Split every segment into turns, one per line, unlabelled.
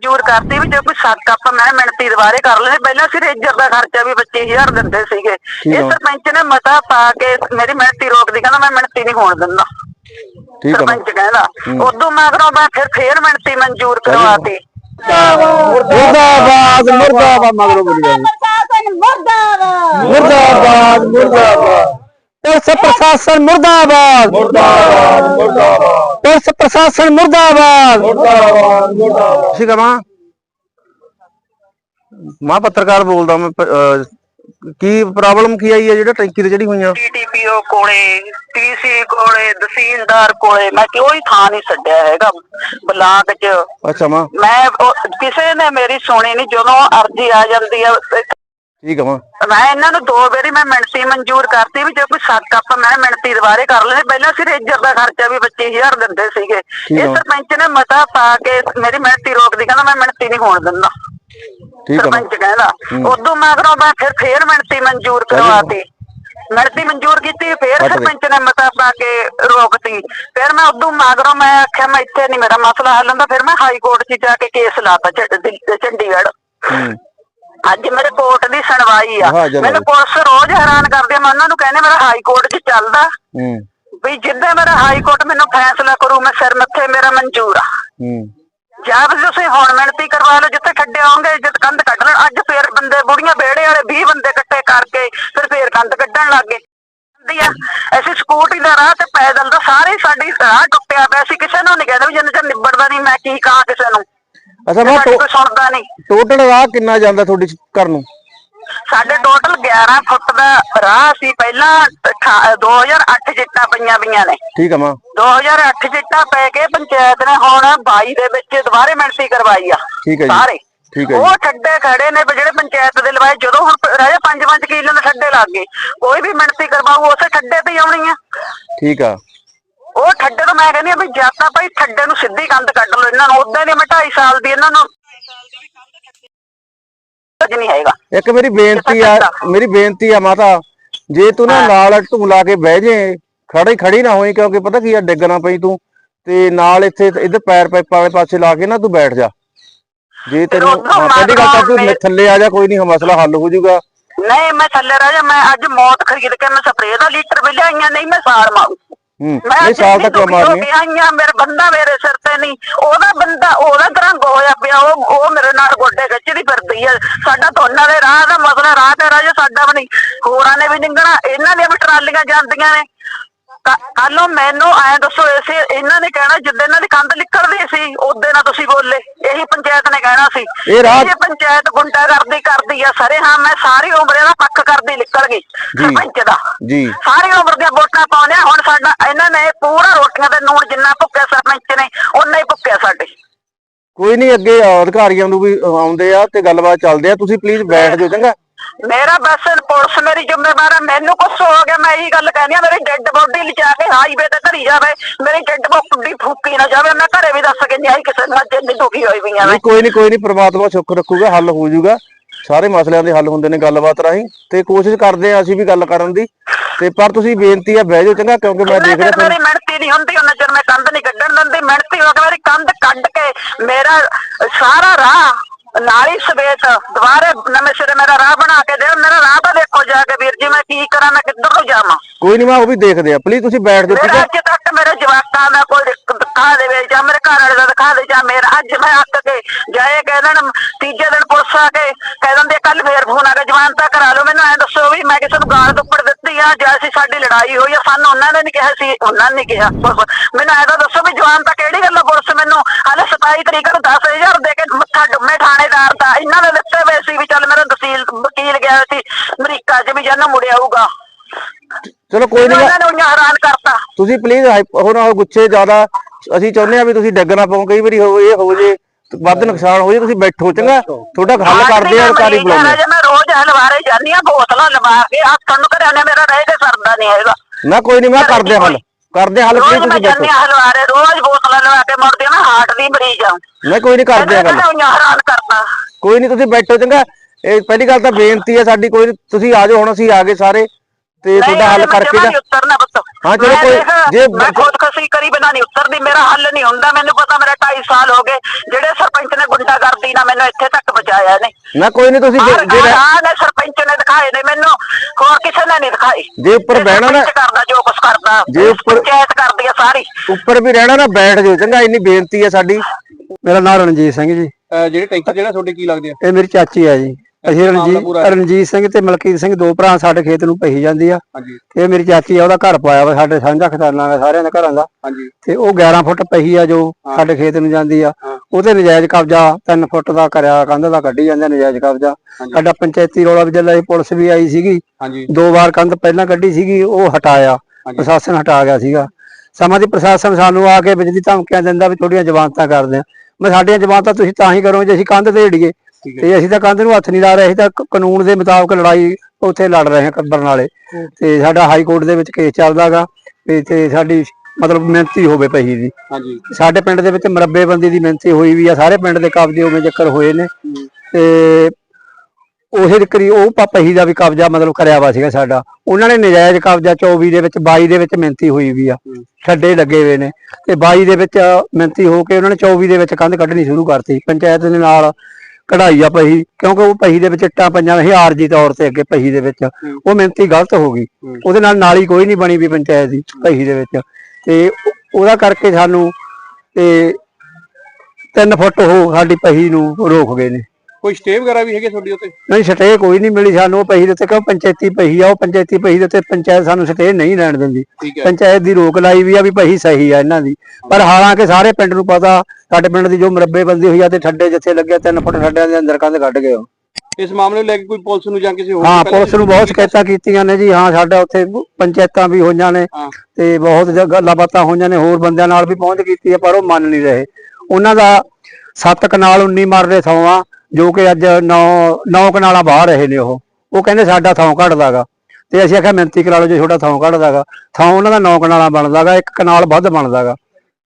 ਮਨਜ਼ੂਰ ਕਰਤੀ ਵੀ ਜੇ ਕੋਈ ਸੱਤ ਆਪਾਂ ਮੈਂ ਮਿਣਤੀ ਦੁਬਾਰੇ ਕਰ ਲੈਣੇ ਪਹਿਲਾਂ ਸਿਰ ਰੇਜਰ ਦਾ ਖਰਚਾ ਵੀ 25000 ਦਿੰਦੇ ਸੀਗੇ। ਇਹ। ਸਰਪੰਚ ਨੇ ਮਤਾ ਪਾ ਕੇ ਮੇਰੀ ਮਿਣਤੀ ਰੋਕਦੀ ਕਹਿੰਦਾ ਮੈਂ ਮਿਣਤੀ ਨਹੀਂ ਹੋਣ ਦਿੰਦਾ।
ਠੀਕ ਮਾਂ
ਸਰਪੰਚ ਕਹਿੰਦਾ
ਹੂੰ।
ਉਦੋਂ ਮਗਰੋਂ ਮੈਂ ਫਿਰ ਫੇਰ ਮਿਣਤੀ ਮਨਜ਼ੂਰ ਕਰਵਾਤੀ।
ਮੁਰਦਾਬਾਦ ਮੁਰਦਾਬਾਦ ਮਗਰੋਂ ਬੋਲੀ
ਮੁਰਦਾਬਾਦ
ਮੁਰਦਾਬਾਦ। ਪੁਲਿਸ ਪ੍ਰਸ਼ਾਸਨ ਮੁਰਦਾਬਾਦ।
ਮੁਰਦਾਬਾਦ ਮੁਰਦਾਬਾਦ।
ਪੁਲਿਸ ਪ੍ਰਸ਼ਾਸਨ ਮੁਰਦਾਬਾਦ।
ਮੁਰਦਾਬਾਦ ਮੁਰਦਾਬਾਦ।
ਠੀਕ ਆ ਮਾਂ। ਮਾਂ ਪੱਤਰਕਾਰ ਬੋਲਦਾ ਮੈਂ ਪ- ਅਹ, ਕੀ ਪ੍ਰੋਬਲਮ ਕੀ ਆਈ ਹੈ ਜਿਹੜਾ ਟੈਂਕੀ ਤੇ ਚੜੀ ਹੋਈਆਂ
ਟੀਟੀਪੀਓ ਕੋਲੇ ਟੀਸੀ ਕੋਲੇ ਤਹਿਸੀਲਦਾਰ ਕੋਲੇ ਮੈਂ ਕੋਈ ਥਾਂ ਨਹੀਂ ਛੱਡਿਆ ਹੈਗਾ ਬਲਾਕ 'ਚ।
ਅੱਛਾ ਮਾਂ।
ਮੈਂ ਉਹ- ਕਿਸੇ ਨੇ ਮੇਰੀ ਸੁਣੀ ਨਹੀਂ ਜਦੋਂ ਅਰਜੀ ਆ ਜਾਂਦੀ ਆ
ਠੀਕ ਆ ਮਾਂ
ਮੈਂ ਇਹਨਾਂ ਨੂੰ ਦੋ ਵਾਰੀ ਮੈਂ ਮਿਣਤੀ ਮਨਜ਼ੂਰ ਕਰਤੀ ਵੀ ਜੇ ਕੋਈ ਸੱਤ ਆਪਾਂ ਮੈਂ ਮਿਣਤੀ ਦੁਬਾਰੇ ਕਰ ਲੈਣੇ ਪਹਿਲਾਂ ਸਿਰ ਰੇਜਰ ਦਾ ਖਰਚਾ ਵੀ 25000 ਦਿੰਦੇ ਸੀਗੇ। ਇਹ। ਸਰਪੰਚ ਨੇ ਮਤਾ ਪਾ ਕੇ ਮੇਰੀ ਮਿਣਤੀ ਰੋਕਦੀ ਕਹਿੰਦਾ ਮੈਂ ਮਿਣਤੀ ਨਹੀਂ ਹੋਣ ਦਿੰਦਾ।
ਠੀਕ ਆ ਮਾਂ
ਸਰਪੰਚ ਕਹਿੰਦਾ। ਉਦੋਂ ਮਗਰੋਂ ਮੈਂ ਫਿਰ ਫੇਰ ਮਿਣਤੀ ਮਨਜ਼ੂਰ ਕਰਵਾਤੀ। ਮਿਣਤੀ ਮਨਜ਼ੂਰ ਕੀਤੀ ਫੇਰ। ਸਰਪੰਚ ਨੇ ਮਤਾ ਪਾ ਕੇ ਰੋਕਤੀ। ਫਿਰ ਮੈਂ ਉਦੋਂ ਮਗਰੋਂ ਮੈਂ ਆਖਿਆ ਮੈਂ ਇੱਥੇ ਨਹੀਂ ਮੇਰਾ ਮਸਲਾ ਹੱਲ ਹੁੰਦਾ। ਫਿਰ ਮੈਂ ਹਾਈ ਕੋਰਟ 'ਚ ਜਾ ਕੇ ਕੇਸ ਲਾਤਾ ਚੰਡੀਗੜ੍ਹ ਅੱਜ ਮੇਰੇ ਕੋਰਟ ਦੀ ਸੁਣਵਾਈ ਆ।
ਹਾਂ, ਜਨਾਬ।
ਮੈਨੂੰ ਪੁਲਿਸ ਰੋਜ਼ ਹੈਰਾਨ ਕਰਦੀ ਮੈਂ ਉਹਨਾਂ ਨੂੰ ਕਹਿੰਦੇ ਮੇਰਾ ਹਾਈ ਕੋਰਟ 'ਚ ਚੱਲਦਾ।
ਹੂੰ।
ਵੀ ਜਿੱਦਾਂ ਮੇਰਾ ਹਾਈ ਕੋਰਟ ਮੈਨੂੰ ਫੈਸਲਾ ਕਰੂ ਮੈਂ ਸਿਰ ਮੱਥੇ ਮੇਰਾ ਮਨਜ਼ੂਰ ਆ।
ਹੂੰ।
ਜਾਂ ਫਿਰ ਤੁਸੀਂ ਹੁਣ ਮਿਹਨਤੀ ਕਰਵਾ ਲਓ ਜਿੱਥੇ ਖੱਡੇ ਆਉਂਗੇ ਜਦ ਕੰਧ ਕੱਢ ਲੈਣ। ਅੱਜ ਫੇਰ ਬੰਦੇ ਬੁੜੀਆਂ ਵਿਹੜੇ ਵਾਲੇ 20 ਬੰਦੇ ਇਕੱਠੇ ਕਰਕੇ ਫਿਰ ਫੇਰ ਕੰਧ ਕੱਢਣ ਲੱਗ ਗਏ। ਹੁੰਦੀ ਆ ਅਸੀਂ ਸਕੂਟੀ ਦਾ ਰਾਹ ਤੇ ਪੈਦਲ ਦਾ ਸਾਰੇ ਹੀ ਸਾਡੀ ਰਾਹ ਟੁੱਟਿਆ ਪਿਆ ਸੀ ਕਿਸੇ ਨੂੰ ਨਹੀਂ ਕਹਿੰਦਾ ਵੀ ਜਿੰਨੇ ਚਿਰ ਨਿਬੜਦਾ ਨਹੀਂ ਮੈਂ ਕੀ ਕਹਾਂ ਕਿਸੇ ਨੂੰ।
ਅੱਛਾ ਮਾਂ
ਸਾਡੀ ਕੋਈ ਸੁਣਦਾ ਨਹੀਂ।
ਟੋਟਲ ਰਾਹ ਕਿੰਨਾ ਜਾਂਦਾ ਤੁਹਾਡੇ ਘਰ ਨੂੰ?
ਸਾਡੇ ਟੋਟਲ 11 ਫੁੱਟ ਦਾ ਰਾਹ ਸੀ ਪਹਿਲਾਂ ਅਠਾ- 2008 ਜਿੱਟਾਂ ਪਈਆਂ ਪਈਆਂ ਨੇ।
ਠੀਕ ਆ ਮਾਂ।
2008 ਜਿੱਟਾਂ ਪੈ ਕੇ ਪੰਚਾਇਤ ਨੇ ਹੁਣ 22 ਦੇ ਵਿੱਚ ਦੁਬਾਰੇ ਮਿਣਤੀ ਕਰਵਾਈ ਆ।
ਠੀਕ ਹੈ ਜੀ।
ਸਾਰੇ।
ਠੀਕ ਹੈ ਜੀ।
ਉਹ ਠੱਡੇ ਖੜੇ ਨੇ ਵੀ ਜਿਹੜੇ ਪੰਚਾਇਤ ਦੇ ਲਵਾਏ ਜਦੋਂ ਹੁਣ ਪ- ਰਾਜਾ ਪੰਜ ਪੰਜ ਕਿੱਲੇ ਦੇ ਠੱਡੇ ਲੱਗ ਗਏ। ਕੋਈ ਵੀ ਮਿਣਤੀ ਕਰਵਾਊ ਉਸੇ ਠੱਡੇ ਤੇ ਹੀ ਆਉਣੀ ਆ।
ਠੀਕ ਆ।
ਉਹ ਠੱਡੇ ਤੋਂ ਮੈਂ ਕਹਿੰਦੀ ਆ ਵੀ ਜਾਂ ਤਾਂ ਭਾਈ ਠੱਡੇ ਨੂੰ ਸਿੱਧੀ ਕੰਧ ਕੱਢ ਲਓ ਇਹਨਾਂ ਨੂੰ ਉਦਾਂ ਨਹੀਂ ਮੈਂ 2.5 ਸਾਲ ਦੀ ਇਹਨਾਂ ਨੂੰ ਕੁਝ ਨਹੀਂ ਹੈਗਾ।
ਇੱਕ ਮੇਰੀ ਬੇਨਤੀ ਆ ਮੇਰੀ ਬੇਨਤੀ ਆ ਮਾਤਾ ਜੇ ਤੂੰ ਨਾ ਨਾਲ ਢੂ ਲਾ ਕੇ ਬਹਿ ਜੇ ਖੜੀ ਖੜੀ ਨਾ ਹੋਈ ਕਿਉਂਕਿ ਪਤਾ ਕੀ ਆ ਡਿੱਗਣਾ ਪਈ ਤੂੰ ਤੇ ਨਾਲ ਇੱਥੇ ਇੱਧਰ ਪੈਰ ਪੈਪ ਵਾਲੇ ਪਾਸੇ ਲਾ ਕੇ ਨਾ ਤੂੰ ਬੈਠ ਜਾ। ਜੇ ਤੈਨੂੰ ਪਹਿਲੀ ਗੱਲ ਤਾਂ ਤੂੰ ਥੱਲੇ ਆ ਜਾ ਕੋਈ ਨਹੀਂ ਮਸਲਾ ਹੱਲ ਹੋ ਜਾਊਗਾ।
ਨਹੀਂ ਮੈਂ ਥੱਲੇ ਰਹਿ ਜਾ ਮੈਂ ਅੱਜ ਮੌਤ ਖਰੀਦ ਕੇ ਮੈਂ ਸਪਰੇਅ ਦਾ ਲੀਟਰ ਵੀ ਲਿਆਈਆਂ ਨਹੀਂ ਮੈਂ ਸਾਰ ਮਾਰੂ।
ਹੂੰ
ਮੈਂ
ਇਹ
ਅੱਜ
ਸਾਲ ਤੱਕ ਮਾਰਨੀ
ਆਈਆਂ ਮੇਰੇ ਬੰਦਾ ਮੇਰੇ ਸਿਰ ਤੇ ਨਹੀਂ। ਉਹਦਾ ਬੰਦਾ ਉਹਦਾ ਤਰੰਗ ਹੋਇਆ ਪਿਆ ਉਹ ਉਹ ਮੇਰੇ ਨਾਲ ਗੋਡੇ ਖਿੱਚਦੀ ਫਿਰਦੀ ਆ। ਸਾਡਾ ਉਹਨਾਂ ਦੇ ਰਾਹ ਦਾ ਮਸਲਾ ਰਾਹ ਤੇ ਰਾਜਾ ਸਾਡਾ ਵੀ ਨਹੀਂ। ਹੋਰਾਂ ਨੇ ਵੀ ਨਿੰਗਣਾ ਇਹਨਾਂ ਦੀਆਂ ਵੀ ਟਰਾਲੀਆਂ ਜਾਂਦੀਆਂ ਨੇ। ਕੱਲੋਂ ਮੈਨੂੰ ਐ ਦੱਸੋ ਇਸੇ ਇਹਨਾਂ ਨੇ ਕਹਿਣਾ ਜਿੱਦਾਂ ਇਹਨਾਂ ਦੀ ਕੰਧ ਨਿਕਲਦੀ ਸੀ ਉਦੋਂ ਨਾ ਤੁਸੀਂ ਇਹੀ ਪੰਚਾਇਤ ਨੇ ਕਹਿਣਾ ਸੀ
ਇਹ ਰਾਹ-
ਜੇ ਪੰਚਾਇਤ ਗੁੰਡਾ ਕਰਦੀ ਕਰਦੀ ਆ ਸਾਰੇ ਹਾਂ ਮੈਂ ਸਾਰੀ ਉਮਰ ਇਹਦਾ ਪੱਖ ਕਰਦੀ ਨਿਕਲ ਗਈ ਸਰਪੰਚ ਦਾ।
ਜੀ।
ਸਾਰੀ ਉਮਰ ਦੀਆਂ ਵੋਟਾਂ ਪਾਉਂਦੇ ਆ ਹੁਣ ਸਾਡਾ ਇਹਨਾਂ ਨੇ ਪੂਰਾ ਰੋਟੀਆਂ ਤੇ ਨੂਣ ਜਿੰਨਾ ਭੁੱਕਿਆ ਸਰਪੰਚ ਨੇ ਉਹਨਾਂ ਹੀ ਭੁੱਕਿਆ ਸਾਡੇ।
ਕੋਈ ਨਹੀਂ ਅੱਗੇ ਅਧਿਕਾਰੀਆਂ ਨੂੰ ਵੀ ਆਉਂਦੇ ਆ ਤੇ ਗੱਲਬਾਤ ਚੱਲਦੇ ਆ। ਤੁਸੀਂ ਪਲੀਜ਼ ਬੈਠ ਜਾਓ ਚੰਗਾ।
ਮੇਰਾ ਬਸ ਪੁਲਿਸ ਮੇਰੀ ਜ਼ਿੰਮੇਵਾਰ ਹੈ ਮੈਨੂੰ ਕੁਛ ਹੋ ਗਿਆ ਮੈਂ ਇਹੀ ਗੱਲ ਕਹਿੰਦੀ ਆ ਮੇਰੀ ਡੈੱਡ ਬੋਡੀ ਲਿਜਾ ਕੇ ਹਾਈਵੇ ਤੇ ਧਰੀ ਜਾਵੇ ਮੇਰੀ ਡੈੱਡ ਬੋਡੀ ਫੂਕੀ ਨਾ ਜਾਵੇ ਮੈਂ ਘਰੇ ਵੀ ਦੱਸ ਕੇ ਨਹੀਂ ਆਈ ਕਿਸੇ ਨਾਲ ਜਿੰਨੀ ਦੁਖੀ ਹੋਈ ਪਈਆਂ ਮੈਂ।
ਨਹੀਂ ਕੋਈ ਨਹੀਂ ਕੋਈ ਨਹੀਂ ਪ੍ਰਮਾਤਮਾ ਸੁੱਖ ਰੱਖੂਗਾ ਹੱਲ ਹੋ ਜਾਊਗਾ। ਸਾਰੇ ਮਸਲਿਆਂ ਦੇ ਹੱਲ ਹੁੰਦੇ ਨੇ ਗੱਲਬਾਤ ਰਾਹੀਂ ਤੇ ਕੋਸ਼ਿਸ਼ ਕਰਦੇ ਆ ਅਸੀਂ ਵੀ ਗੱਲ ਕਰਨ ਦੀ। ਤੇ ਪਰ ਤੁਸੀਂ ਬੇਨਤੀ ਆ ਬਹਿ ਜਾਓ ਚੰਗਾ ਕਿਉਂਕਿ ਮੈਂ ਦੇਖ ਰਿਹਾ
ਮੇਰੀ ਮਿਹਨਤੀ ਨਹੀਂ ਹੁੰਦੀ ਉਹਨਾਂ ਚਿਰ ਮੈਂ ਕੰਧ ਨਹੀਂ ਕੱਢਣ ਦਿੰਦੀ ਮਿਹਨਤੀ ਹੋ ਕੇ ਮੇਰੀ ਕੰਧ ਕੱਢ ਕੇ ਮੇਰਾ ਸਾਰਾ ਰਾਹ ਨਾਲੀ ਸਵੇਤ ਦੁਬਾਰੇ ਨਵੇਂ ਸਿਰੇ ਮੇਰਾ ਰਾਹ ਬਣਾ ਕੇ ਦਿਓ ਮੇਰਾ ਰਾਹ ਤਾਂ ਦੇਖੋ ਜਾ ਕੇ ਵੀਰ ਜੀ ਮੈਂ ਕੀ ਕਰਾਂ ਮੈਂ ਕਿੱਧਰ ਨੂੰ ਜਾਵਾਂ?
ਕੋਈ ਨਹੀਂ ਮੈਂ ਉਹ ਵੀ ਦੇਖਦੇ ਆ। ਪਲੀਜ਼ ਤੁਸੀਂ ਬੈਠ ਜਾਓ ਠੀਕ
ਮੇਰਾ
ਹੈ
ਅੱਜ ਤੱਕ ਮੇਰੇ ਜਵਾਕਾਂ ਦਾ ਕੋਈ ਦਿਕ- ਦਿਖਾ ਦੇਵੇ ਜਾਂ ਮੇਰੇ ਘਰ ਵਾਲੇ ਦਾ ਦਿਖਾ ਦੇ ਜਾਂ ਮੇਰਾ। ਅੱਜ ਮੈਂ ਅੱਕ ਕੇ ਜਾਏ ਕਹਿ ਦੇਣ, ਤੀਜੇ ਦਿਨ ਪੁਲਿਸ ਆ ਕੇ ਕਹਿ ਦਿੰਦੇ ਕੱਲ ਫੇਰ ਫੋਨ ਆ ਕੇ ਜਵਾਨ ਤਾਂ ਕਰਾ ਲਓ, ਮੈਨੂੰ ਐ ਦੱਸੋ ਵੀ ਮੈਂ ਕਿਸੇ ਨੂੰ ਗਾਲ ਦੁੱਪੜ ਦਿੱਤੀ ਆ, ਜਾਂ ਅਸੀਂ ਸਾਡੀ ਲੜਾਈ ਹੋਈ ਆ, ਸਾਨੂੰ ਉਹਨਾਂ ਨੇ ਨਹੀਂ ਕਿਹਾ ਸੀ ਉਹਨਾਂ ਨੇ ਕਿਹਾ। ਮੈਨੂੰ ਐ ਤਾਂ ਦੱਸੋ ਵੀ ਜਵਾਨ ਤਾਂ ਕਿਹੜੀ ਗੱਲੋਂ ਪੁਲਿਸ ਮੈਨੂੰ, ਹਾਲੇ 27 ਤਰੀਕ ਨੂੰ 10000 ਦੇ ਕੇ ਮੱਥਾ ਡੁੰਮੇ ਥਾਣੇਦਾਰ ਦਾ ਇਹਨਾਂ ਨੇ ਦਿੱਤੇ ਹੋਏ ਸੀ ਵੀ ਚੱਲ ਮੇਰਾ ਤਹਿਸੀਲ ਵਕੀਲ ਗਿਆ ਸੀ, ਅਮਰੀਕਾ 'ਚ ਵੀ ਜਨ ਮੁੜਿਆ ਆਊਗਾ।
ਚਲੋ ਕੋਈ ਨਹੀਂ
ਇਹਨਾਂ ਨੇ ਉਹਨਾਂ ਹੈਰਾਨ ਕਰਤਾ।
ਤੁਸੀਂ ਪਲੀਜ਼ ਉਹ ਗੁੱਛੇ ਜ਼ਿਆਦਾ ਅਸੀਂ ਚਾਹੁੰਦੇ ਆ ਵੀ ਤੁਸੀਂ ਡੱਗ ਨਾ ਪਾਓ ਕਈ ਵਾਰੀ ਹੋ ਇਹ ਹੋ ਜੇ ਵੱਧ ਨੁਕਸਾਨ ਹੋ ਜੇ ਤੁਸੀਂ ਬੈਠੋ ਚੰਗਾ? ਤੁਹਾਡਾ ਹੱਲ ਕਰਦੇ ਆ ਅਧਿਕਾਰੀ ਬੁਲਾਉਂਦੇ
ਜੇ ਮੈਂ ਰੋਜ਼ ਹਲਵਾਰੇ ਜਾਂਦੀ ਆ ਬੋਤਲਾਂ ਲਵਾ ਕੇ ਹੱਥਾਂ ਨੂੰ ਘਰਿਆਂ ਨੇ ਮੇਰਾ ਰਹਿ ਕੇ ਸਰਦਾ ਨਹੀਂ ਹੈਗਾ।
ਨਾ ਕੋਈ ਨਹੀਂ ਮੈਂ ਕਰਦੇ ਹੱਲ। ਕਰਦੇ ਹੱਲ ਪਲੀਜ਼ ਤੁਸੀਂ ਬੈਠੋ।
ਆ ਹਲਵਾਰੇ ਰੋਜ਼ ਬੋਤਲਾਂ ਲਵਾ ਕੇ ਮੁੜਦੀ ਆ ਮੈਂ ਹਾਰਟ ਦੀ ਮਰੀਜ਼ ਆ
ਮੈਂ ਕੋਈ ਨਹੀਂ ਕਰਦੇ ਆ ਗੱਲ
ਨੇ ਹੈਰਾਨ
ਕੋਈ ਨਹੀਂ ਤੁਸੀਂ ਬੈਠੋ ਚੰਗਾ? ਇਹ ਪਹਿਲੀ ਗੱਲ ਤਾਂ ਬੇਨਤੀ ਹੈ ਸਾਡੀ ਕੋਈ ਨੀ, ਤੁਸੀਂ ਆ ਜਾਓ ਹੁਣ ਅਸੀਂ ਆ ਗਏ ਸਾਰੇ। ਤੇ ਤੁਹਾਡਾ ਹੱਲ ਕਰਕੇ ਜਾ।
ਉਤਰਨਾ ਪੁੱਤ।
ਹਾਂ ਚਲੋ ਕੋਈ ਜੇ
ਮੈਂ ਖੁਦਕਸ਼ੀ ਕਰੀ ਬਿਨਾਂ ਨਹੀਂ ਉਤਰਦੀ ਮੇਰਾ ਹੱਲ ਨਹੀਂ ਹੁੰਦਾ ਮੈਨੂੰ ਪਤਾ ਮੇਰਾ 2.5 ਸਾਲ ਹੋ ਗਏ ਜਿਹੜੇ ਸਰਪੰਚ ਨੇ ਗੁੰਡਾਗਰਦੀ ਨਾਲ ਮੈਨੂੰ ਇੱਥੇ ਤੱਕ ਪਹੁੰਚਾਇਆ ਨੇ
ਨਾ ਕੋਈ ਨਹੀਂ ਤੁਸੀਂ ਜੇ-
ਨੇ ਸਰਪੰਚ ਨੇ ਦਿਖਾਏ ਨੇ ਮੈਨੂੰ ਹੋਰ ਕਿਸੇ ਨੇ ਨਹੀਂ ਦਿਖਾਏ
ਜੇ ਉੱਪਰ ਬਹਿਣਾ ਨਾ
ਕਰਦਾ ਜੋ ਕੁਛ ਕਰਦਾ
ਜੇ ਉੱਪਰ-
ਪੰਚਾਇਤ ਕਰਦੀ ਆ ਸਾਰੀ।
ਉੱਪਰ ਵੀ ਰਹਿਣਾ ਨਾ ਬੈਠ ਜਾਓ ਚੰਗਾ ਇੰਨੀ ਬੇਨਤੀ ਹੈ ਸਾਡੀ।
ਮੇਰਾ ਨਾਮ ਰਣਜੀਤ ਸਿੰਘ ਜੀ।
ਜਿਹੜੇ ਟੈਂਕਰ ਜਿਹੜਾ ਤੁਹਾਡੇ ਕੀ ਲੱਗਦੇ ਆ?
ਇਹ ਮੇਰੀ ਚਾਚੀ ਆ ਜੀ। ਅਸੀਂ ਰਣਜੀਤ। ਰਣਜੀਤ ਸਿੰਘ ਤੇ ਮਲਕੀਤ ਸਿੰਘ ਦੋ ਭਰਾ ਸਾਡੇ ਖੇਤ ਨੂੰ ਪਹੀ ਜਾਂਦੀ ਆ। ਤੇ ਮੇਰੀ ਚਾਚੀ ਆ ਉਹਦਾ ਘਰ ਪਾਇਆ ਵਾ ਸਾਡੇ ਸਾਂਝਾ ਖਤਾਨਾ ਦਾ ਸਾਰਿਆਂ ਦੇ ਘਰਾਂ ਦਾ। ਤੇ ਉਹ 11 ਫੁੱਟ ਪਹੀ ਆ ਜੋ ਸਾਡੇ ਖੇਤ ਨੂੰ ਜਾਂਦੀ ਆ। ਉਹਦੇ ਨਜਾਇਜ਼ ਕਬਜ਼ਾ 3 ਫੁੱਟ ਦਾ ਕਰਿਆ ਕੰਧ ਦਾ ਕੱਢੀ ਜਾਂਦਾ ਨਜਾਇਜ਼ ਕਬਜ਼ਾ। ਸਾਡਾ ਪੰਚਾਇਤੀ ਰੌਲਾ ਵੀ ਚੱਲਿਆ ਪੁਲਿਸ ਵੀ ਆਈ ਸੀਗੀ। ਦੋ ਵਾਰ ਕੰਧ ਪਹਿਲਾਂ ਕੱਢੀ ਸੀਗੀ ਉਹ ਹਟਾਇਆ। ਪ੍ਰਸ਼ਾਸਨ ਹਟਾ ਗਿਆ ਸੀਗਾ। ਸਮਾਂ ਦੀ ਪ੍ਰਸ਼ਾਸਨ ਸਾਨੂੰ ਆ ਕੇ ਦੀ ਧਮਕੀਆਂ ਦਿੰਦਾ ਵੀ ਤੁਹਾਡੀਆਂ ਜ਼ਮਾਨਤਾਂ ਕਰਦੇ ਆ। ਮੈਂ ਸਾਡੀਆਂ ਜ਼ਮਾਨਤਾਂ ਤੁਸੀਂ ਤਾਂ ਹੀ ਕਰੋ ਜੇ ਅਸੀਂ ਕੰਧ ਤੇ
ਹੈ
ਤੇ ਅਸੀਂ ਤਾਂ ਕੰਧ ਨੂੰ ਹੱਥ ਨਹੀਂ ਲਾ ਰਹੇ ਅਸੀਂ ਤਾਂ ਕ- ਕਾਨੂੰਨ ਦੇ ਮੁਤਾਬਕ ਲੜਾਈ ਉੱਥੇ ਲੜ ਰਹੇ ਹਾਂ ਕੱਬਰ ਨਾਲੇ ਤੇ ਸਾਡਾ ਹਾਈ ਕੋਰਟ ਦੇ ਵਿੱਚ ਕੇਸ ਚੱਲਦਾਗਾ ਤੇ ਤੇ ਸਾਡੀ ਮਤਲਬ ਮਿਹਨਤੀ ਹੋਵੇ ਪਹੀ ਦੀ।
ਹਾਂਜੀ।
ਸਾਡੇ ਪਿੰਡ ਦੇ ਵਿੱਚ ਮਰੱਬੇਬੰਦੀ ਦੀ ਮਿਹਨਤੀ ਹੋਈ ਵੀ ਆ ਸਾਰੇ ਪਿੰਡ ਦੇ ਕਬਜ਼ੇ ਉਵੇਂ ਚੱਕਰ ਹੋਏ ਨੇ। ਤੇ ਉਹੇ ਕਰੀ ਉਹ ਪ- ਪਹੀ ਦਾ ਵੀ ਕਬਜ਼ਾ ਮਤਲਬ ਕਰਿਆ ਵਾ ਸੀਗਾ ਸਾਡਾ। ਉਹਨਾਂ ਨੇ ਨਜਾਇਜ਼ ਕਬਜ਼ਾ 24 ਦੇ ਵਿੱਚ 22 ਦੇ ਵਿੱਚ ਮਿਹਨਤੀ ਹੋਈ ਵੀ ਆ। ਛੱਡੇ ਲੱਗੇ ਹੋਏ ਨੇ। ਤੇ 22 ਦੇ ਵਿੱਚ ਮਿਹਨਤੀ ਹੋ ਕੇ ਉਹਨਾਂ ਨੇ 24 ਦੇ ਵਿੱਚ ਕੰਧ ਕੱਢਣੀ ਸ਼ੁਰੂ ਕਰਤੀ। ਪੰਚਾਇਤ ਦੇ ਨਾਲ ਕਢਾਈ ਆ ਪਹੀ ਕਿਉਂਕਿ ਉਹ ਪਹੀ ਦੇ ਵਿੱਚ ਇੱਟਾਂ ਪੰਜਾਂ ਸੀ ਆਰਜੀ ਤੌਰ ਤੇ ਅੱਗੇ ਪਹੀ ਦੇ ਵਿੱਚ। ਉਹ ਮਿਹਨਤੀ ਗਲਤ ਹੋ ਗਈ। ਉਹਦੇ ਨਾਲ ਨਾਲੀ ਕੋਈ ਨਹੀਂ ਬਣੀ ਵੀ ਪੰਚਾਇਤ ਦੀ ਪਹੀ ਦੇ ਵਿੱਚ। ਤੇ ਉਹ- ਉਹਦਾ ਕਰਕੇ ਸਾਨੂੰ ਤੇ 3 ਫੁੱਟ ਉਹ ਸਾਡੀ ਪਹੀ ਨੂੰ ਰੋਕ ਗਏ ਨੇ।
ਕੋਈ ਸਟੇ ਵਗੈਰਾ ਵੀ ਹੈਗੇ ਤੁਹਾਡੀ ਉੱਤੇ?
ਨਹੀਂ ਸਟੇ ਕੋਈ ਨਹੀਂ ਮਿਲੀ ਸਾਨੂੰ। ਪਹੀ ਦੇ ਉੱਤੇ ਕਿਉਂ ਪੰਚਾਇਤੀ ਪਹੀ ਆ? ਉਹ ਪੰਚਾਇਤੀ ਪਹੀ ਦੇ ਉੱਤੇ ਪੰਚਾਇਤ ਸਾਨੂੰ ਸਟੇ ਨਹੀਂ ਲੈਣ ਦਿੰਦੀ। ਪੰਚਾਇਤ ਦੀ ਰੋਕ ਲਾਈ ਵੀ ਆ ਵੀ ਪਹੀ ਸਹੀ ਆ ਇਹਨਾਂ ਦੀ। ਪਰ ਹਾਲਾਂਕਿ ਸਾਰੇ ਪਿੰਡ ਨੂੰ ਪਤਾ ਸਾਡੇ ਪਿੰਡ ਦੀ ਜੋ ਮਰੱਬੇਬੰਦੀ ਹੋਈ ਆ ਤੇ ਠੱਡੇ ਜਿੱਥੇ ਲੱਗੇ ਤਿੰਨ ਫੁੱਟ ਠੱਡਿਆਂ ਦੇ ਅੰਦਰ ਕੰਧ ਕੱਢ ਗਏ
ਇਸ ਮਾਮਲੇ ਨੂੰ ਲੈ ਕੇ ਕੋਈ ਪੁਲਿਸ ਨੂੰ ਜਾਂ ਕਿਸੇ ਹੋਰ
ਹਾਂ ਪੁਲਿਸ ਨੂੰ ਬਹੁਤ ਸ਼ਿਕਾਇਤਾਂ ਕੀਤੀਆਂ ਨੇ ਜੀ। ਹਾਂ ਸਾਡਾ ਉੱਥੇ ਪੰਚਾਇਤਾਂ ਵੀ ਹੋਈਆਂ ਨੇ। ਤੇ ਬਹੁਤ ਗੱਲਾਂ ਬਾਤਾਂ ਹੋਈਆਂ ਨੇ ਹੋਰ ਬੰਦਿਆਂ ਨਾਲ ਵੀ ਪਹੁੰਚ ਕੀਤੀ ਹੈ ਪਰ ਉਹ ਮੰਨ ਨਹੀਂ ਰਹੇ। ਉਹਨਾਂ ਦਾ ਸੱਤ ਕਨਾਲ 19 ਮਰਲੇ ਥਾਂ ਆ ਜੋ ਕਿ ਅੱਜ 9 9 ਕਨਾਲਾਂ ਬਾਹਰ ਰਹੇ ਨੇ ਉਹ। ਉਹ ਕਹਿੰਦੇ ਸਾਡਾ ਥਾਂ ਘਟਦਾਗਾ ਤੇ ਅਸੀਂ ਆਖਿਆ ਮਿਹਨਤੀ ਕਰਾ ਲਓ ਜੇ ਤੁਹਾਡਾ ਥਾਂ ਘਟਦਾਗਾ ਥਾਂ ਉਹਨਾਂ ਦਾ 9 ਕਨਾਲਾਂ ਬਣਦਾਗਾ ਇੱਕ ਕਨਾਲ ਵੱਧ ਬਣਦਾਗਾ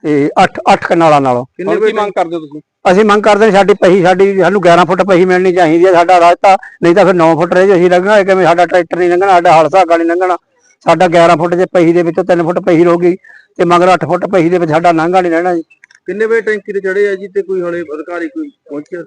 ਤੇ 8 8 ਕਨਾਲਾਂ ਨਾਲੋਂ।
ਕਿੰਨੇ ਮੰਗ ਕਰਦੇ ਹੋ ਤੁਸੀਂ?
ਅਸੀਂ ਮੰਗ ਕਰਦੇ ਸਾਡੀ ਪਹੀ ਸਾਡੀ ਸਾਨੂੰ 11 ਫੁੱਟ ਪਹੀ ਮਿਲਣੀ ਚਾਹੀਦੀ ਹੈ ਸਾਡਾ ਰਾਸਤਾ। ਨਹੀਂ ਤਾਂ ਫਿਰ 9 ਫੁੱਟ ਰਹਿ ਜੇ ਅਸੀਂ ਲੰਘਣਾ ਕਿਵੇਂ ਸਾਡਾ ਟਰੈਕਟਰ ਨਹੀਂ ਲੰਘਣਾ ਸਾਡਾ ਹਲ ਧਾਗਾ ਨਹੀਂ ਲੰਘਣਾ। ਸਾਡਾ 11 ਫੁੱਟ ਜੇ ਪਹੀ ਦੇ ਵਿੱਚੋਂ 3 ਫੁੱਟ ਪਹੀ ਰਹੂਗੀ ਤੇ ਮਗਰ 8 ਫੁੱਟ ਪਹੀ ਦੇ ਵਿੱਚ ਸਾਡਾ ਨਾਂਗਾ ਨਹੀਂ ਰਹਿਣਾ ਜੀ।
ਕਿੰਨੇ ਵਜੇ ਟੈਂਕੀ ਤੇ ਚੜੇ ਆ ਜੀ? ਤੇ ਕੋਈ ਹਲੇ ਅਧਿਕਾਰੀ ਕੋਈ ਪਹੁੰਚਿਆ?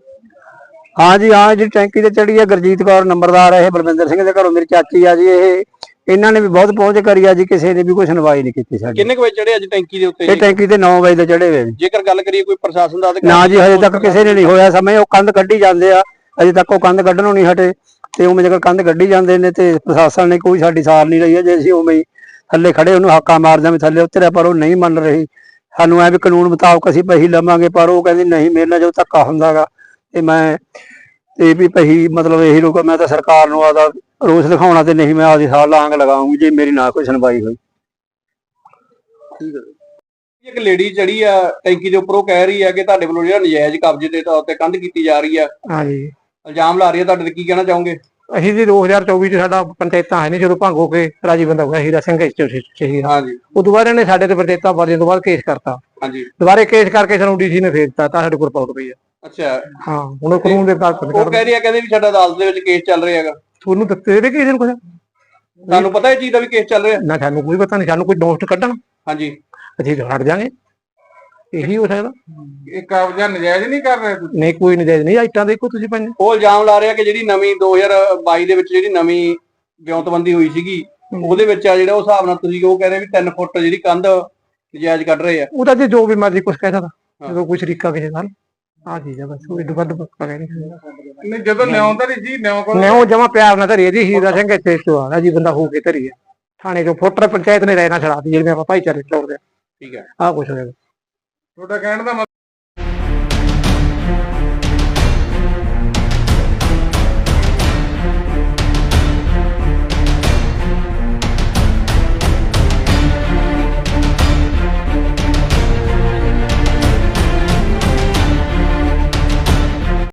ਹਾਂ ਜੀ ਹਾਂ ਜੀ ਟੈਂਕੀ ਤੇ ਚੜੀ ਹੈ ਗੁਰਜੀਤ ਕੌਰ ਨੰਬਰਦਾਰ ਇਹ ਬਲਵਿੰਦਰ ਸਿੰਘ ਦੇ ਘਰੋਂ ਮੇਰੀ ਚਾਚੀ ਆ ਜੀ ਇਹ ਇਹਨਾਂ ਨੇ ਵੀ ਬਹੁਤ ਪਹੁੰਚ ਕਰੀ ਆ ਜੀ ਕਿਸੇ ਨੇ ਵੀ ਕੋਈ ਸੁਣਵਾਈ ਨਹੀਂ ਕੀਤੀ ਸਾਡੀ।
ਕਿੰਨੇ ਕੁ ਵਜੇ ਚੜੇ ਅੱਜ ਟੈਂਕੀ ਦੇ ਉੱਤੇ
ਇਹ? ਟੈਂਕੀ ਤੇ 9 ਵਜੇ ਦੇ ਚੜੇ ਹੋਏ ਨੇ
ਜੇਕਰ ਗੱਲ ਕਰੀਏ ਕੋਈ ਪ੍ਰਸ਼ਾਸਨ ਦਾ ਅਧਿਕਾਰੀ
ਨਾ ਜੀ ਹਜੇ ਤੱਕ ਕਿਸੇ ਨੇ ਨਹੀਂ ਹੋਇਆ ਸਮੇਂ ਉਹ ਕੰਧ ਕੱਢੀ ਜਾਂਦੇ ਆ ਅਜੇ ਤੱਕ ਉਹ ਕੰਧ ਕੱਢਣੋਂ ਨਹੀਂ ਹਟੇ ਤੇ ਉਵੇਂ ਜੇਕਰ ਕੰਧ ਕੱਢੀ ਜਾਂਦੇ ਨੇ ਤੇ ਪ੍ਰਸ਼ਾਸਨ ਨੇ ਕੋਈ ਸਾਡੀ ਸਾਰ ਨਹੀਂ ਲਈ ਜੇ ਅਸੀਂ ਉਵੇਂ ਹੀ ਥੱਲੇ ਖੜੇ ਉਹਨੂੰ ਹਾਕਾ ਮਾਰਦੇ ਵੀ ਥੱਲੇ ਉਤਰਿਆ ਪਰ ਉਹ ਨਹੀਂ ਮੰਨ ਰਹੀ। ਸਾਨੂੰ ਐ ਵੀ ਕਾਨੂੰਨ ਮੁਤਾਬਕ ਅਸੀਂ ਪਹੀ ਲਵਾਂਗੇ ਪਰ ਉਹ ਕਹਿੰਦੀ ਨਹੀਂ ਮੇਰੇ ਨਾਲ ਜੋ ਧੱਕਾ ਹੁੰਦਾਗਾ ਤੇ ਮੈਂ ਤੇ ਵੀ ਪਹੀ ਮਤਲਬ ਇਹੀ ਰੋਕ ਮੈਂ ਤਾਂ ਸਰਕਾਰ ਨੂੰ ਆਦਾ ਰੋਸ ਦਿਖਾਉਣਾ ਤੇ ਨਹੀਂ ਮੈਂ ਆਦੀ ਸਾਲ ਲਾਂਗ ਲਗਾਉਂਗੀ ਜੇ ਮੇਰੀ ਨਾ ਕੋਈ ਸੁਣਵਾਈ ਹੋਈ।
ਇੱਕ ਲੇਡੀ ਚੜੀ ਆ ਟੈਂਕੀ ਦੇ ਉੱਪਰ ਉਹ ਕਹਿ ਰਹੀ ਆ ਕਿ ਤੁਹਾਡੇ ਵੱਲੋਂ ਜਿਹੜਾ ਨਜਾਇਜ਼ ਕਬਜ਼ੇ ਦੇ ਤੌਰ ਤੇ ਕੰਧ ਕੀਤੀ ਜਾ ਰਹੀ ਆ।
ਹਾਂਜੀ।
ਇਲਜ਼ਾਮ ਲਾ ਰਹੀ ਆ ਤੁਹਾਡੇ ਤੇ ਕੀ ਕਹਿਣਾ ਚਾਹੋਗੇ?
ਅਸੀਂ ਜੀ 2024 ਚ ਸਾਡਾ ਪੰਚਾਇਤਾਂ ਹੈ ਨਹੀਂ ਜਦੋਂ ਭੰਗ ਹੋ ਕੇ ਰਾਜੀ ਬੰਦਾ ਹੋਇਆ ਹੀਰਾ ਸਿੰਘ ਸ਼ਹੀਦ
ਹਾਂਜੀ।
ਉਹ ਦੁਬਾਰਾ ਨੇ ਸਾਡੇ ਤੇ ਪੰਚਾਇਤਾਂ ਵਰਜਨ ਤੋਂ ਬਾਅਦ ਕੇਸ ਕਰਤਾ।
ਹਾਂਜੀ।
ਦੁਬਾਰੇ ਕੇਸ ਕਰਕੇ ਸਾਨੂੰ ਡੀਸੀ ਨੇ ਫੇਰ ਦਿੱਤਾ ਤਾਂ ਸਾਡੇ ਕੋਲ ਰਿਪੋਰਟ ਪਈ ਆ।
ਅੱਛਾ।
ਹਾਂ ਹੁਣ ਉਹ ਕਾਨੂੰਨ ਦੇ ਮੁਤਾਬਕ
ਉਹ ਕਹਿ ਰਹੀ ਆ ਕਹਿੰਦੇ ਵੀ ਸਾਡਾ ਅਦਾਲਤ ਦੇ ਵਿੱਚ ਕੇਸ ਚੱਲ ਰਿਹਾ ਹੈਗਾ।
ਤੁਹਾਨੂੰ ਦਿੱਤੇ ਦੇ ਕਿਸੇ ਨੂੰ ਕੁਝ
ਤੁਹਾਨੂੰ ਪਤਾ ਇਹ ਚੀਜ਼ ਦਾ ਵੀ ਕੇਸ ਚੱਲ ਰਿਹਾ?
ਨਾ ਸਾਨੂੰ ਕੋਈ ਪਤਾ ਨਹੀਂ ਸਾਨੂੰ ਕੋਈ ਨੋਟ ਕੱਢਣ।
ਹਾਂਜੀ।
ਅਸੀਂ ਹਟ ਜਾਾਂਗੇ ਇਹੀ ਹੋ ਸਕਦਾ।
ਇਹ ਕਬਜ਼ਾ ਨਜਾਇਜ਼ ਨਹੀਂ ਕਰ ਰਹੇ ਤੁਸੀਂ?
ਨਹੀਂ ਕੋਈ ਨਜਾਇਜ਼ ਨਹੀਂ ਆਈਟਾਂ ਦੇਖੋ ਤੁਸੀਂ ਪੰਜ
ਉਹ ਇਲਜ਼ਾਮ ਲਾ ਰਿਹਾ ਕਿ ਜਿਹੜੀ ਨਵੀਂ 2022 ਦੇ ਵਿੱਚ ਜਿਹੜੀ ਨਵੀਂ ਵਿਉਂਤਬੰਦੀ ਹੋਈ ਸੀਗੀ ਉਹਦੇ ਵਿੱਚ ਆ ਜਿਹੜਾ ਉਹ ਹਿਸਾਬ ਨਾਲ ਤੁਸੀਂ ਉਹ ਕਹਿ ਰਹੇ ਵੀ 3 ਫੁੱਟ ਜਿਹੜੀ ਕੰਧ ਨਜਾਇਜ਼ ਕੱਢ ਰਹੇ ਆ।
ਉਹਦਾ ਜੇ ਜੋ ਵੀ ਮਰਜ਼ੀ ਕੁਝ ਕਹਿ ਸਕਦਾ। ਜਦੋਂ ਕੋਈ ਸ਼ਰੀਕਾ ਕਿਸੇ ਨਾਲ। ਆ ਚੀਜ਼ ਆ ਬਸ ਉਹ ਇਦੋਂ ਵੱਧ ਪੱਕਾ
ਨਹੀਂ ਜਦੋਂ ਨਿਆਉਂਦਾ ਨਹੀਂ ਸੀ ਨਿਆਉ ਕੋਲ
ਮੈਂ ਉਹ ਜਮਾ ਪਿਆਰ ਨਾਲ ਧਰੀ ਜੀ ਹੀਰਾ ਸਿੰਘ ਇੱਥੇ ਤੋਂ ਆ ਜੀ ਬੰਦਾ ਹੋ ਕੇ ਧਰੀ ਆ ਥਾਣੇ ਚੋਂ ਫੋਟਰ ਪੰਚਾਇਤ ਨੇ ਰਹਿਣਾ ਛੜਾਤੀ ਜਿਹੜੀ ਆਪਾਂ ਭਾਈਚਾਰੇ ਚ ਤੋੜਦੇ
ਠੀਕ ਹੈ।
ਆ ਕੁਛ ਹੋਇਆ।
ਤੁਹਾਡਾ ਕਹਿਣ ਦਾ